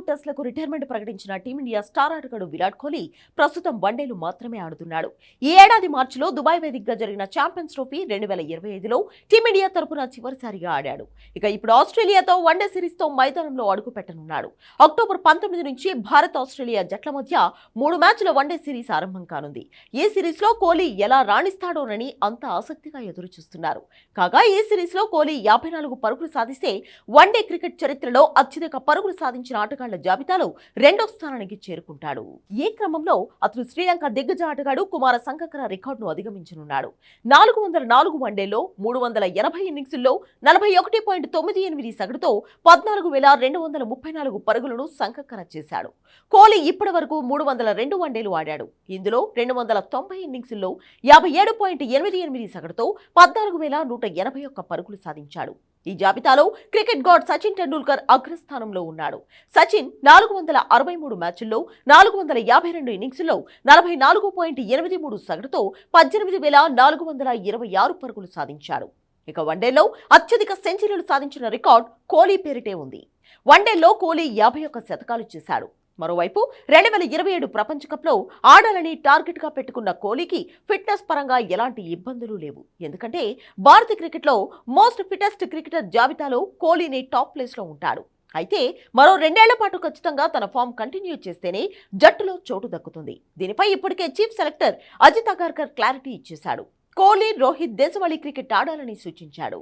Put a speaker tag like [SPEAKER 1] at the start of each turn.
[SPEAKER 1] నాలుగు టెస్టులకు రిటైర్మెంట్ ప్రకటించిన టీమిండియా స్టార్ ఆటగాడు విరాట్ కోహ్లీ ప్రస్తుతం వన్డేలు మాత్రమే ఆడుతున్నాడు. ఈ ఏడాది మార్చిలో దుబాయ్ వేదికగా జరిగిన ఛాంపియన్స్ ట్రోఫీ రెండు వేల ఇరవై ఐదులో టీమిండియా తరపున చివరిసారిగా ఆడాడు. ఇక ఇప్పుడు ఆస్ట్రేలియాతో వన్డే సిరీస్తో మైదానంలో అడుగు పెట్టనున్నాడు అక్టోబర్ పంతొమ్మిది నుంచి భారత్ ఆస్ట్రేలియా జట్ల మధ్య మూడు మ్యాచ్ల వన్డే సిరీస్ ఆరంభం కానుంది. ఈ సిరీస్లో కోహ్లీ ఎలా రాణిస్తాడోనని అంత ఆసక్తిగా ఎదురు చూస్తున్నారు కాగా ఈ సిరీస్లో కోహ్లీ యాభై నాలుగు పరుగులు సాధిస్తే వన్డే క్రికెట్ చరిత్రలో అత్యధిక పరుగులు సాధించిన ఆటగాళ్ళ జాబితాలో రెండో స్థానానికి చేరుకుంటాడు. ఈ క్రమంలో అతను శ్రీలంక దిగ్గజ ఆటగాడు కుమార సంగకర రికార్డును అధిగమించనున్నాడు. నాలుగు వందల నాలుగు వన్డేలో మూడు వందల ఎనభై ఇన్నింగ్స్ల్లో నలభై ఒకటి పాయింట్ తొమ్మిది ఎనిమిది సగటుతో పద్నాలుగు వేల రెండు వందల ముప్పై నాలుగు పరుగులను సంకకర చేశాడు. కోహ్లీ ఇప్పటి వరకు మూడు వందల రెండు వన్డేలు ఆడాడు. ఇందులో రెండు వందల తొంభై ఇన్నింగ్స్ల్లో యాభై ఏడు పాయింట్ ఎనిమిది ఎనిమిది సగటుతో పద్నాలుగు వేల నూట ఎనభై ఒక్క పరుగులు సాధించాడు. ఈ జాబితాలో క్రికెట్ గాడ్ సచిన్ టెండూల్కర్ అగ్రస్థానంలో ఉన్నాడు. సచిన్ నాలుగు వందల అరవై మూడు మ్యాచ్ల్లో నాలుగు వందల యాభై రెండు ఇన్నింగ్స్లో నలభై నాలుగు పాయింట్ ఎనిమిది మూడు సగటుతో పద్దెనిమిది వేల నాలుగు వందల ఇరవై ఆరు పరుగులు సాధించాడు. ఇక వన్డేలో అత్యధిక సెంచరీలు సాధించిన రికార్డ్ కోహ్లీ పేరిటే ఉంది. వన్డేలో కోహ్లీ యాభై ఒక్క శతకాలు చేశాడు. మరోవైపు రెండు వేల ఇరవై ఏడు ప్రపంచ కప్లో ఆడాలని టార్గెట్గా పెట్టుకున్న కోహ్లీకి ఫిట్నెస్ పరంగా ఎలాంటి ఇబ్బందులు లేవు. ఎందుకంటే భారత క్రికెట్లో మోస్ట్ ఫిటెస్ట్ క్రికెటర్ జాబితాలో కోహ్లీని టాప్ ప్లేస్లో ఉంటాడు. అయితే మరో రెండేళ్ళ పాటు ఖచ్చితంగా తన ఫామ్ కంటిన్యూ చేస్తేనే జట్టులో చోటు దక్కుతుంది. దీనిపై ఇప్పటికే chief selector Ajit Agarkar clarity ఇచ్చేశాడు. కోహ్లీ రోహిత్ దేశవాళీ క్రికెట్ ఆడాలని సూచించాడు.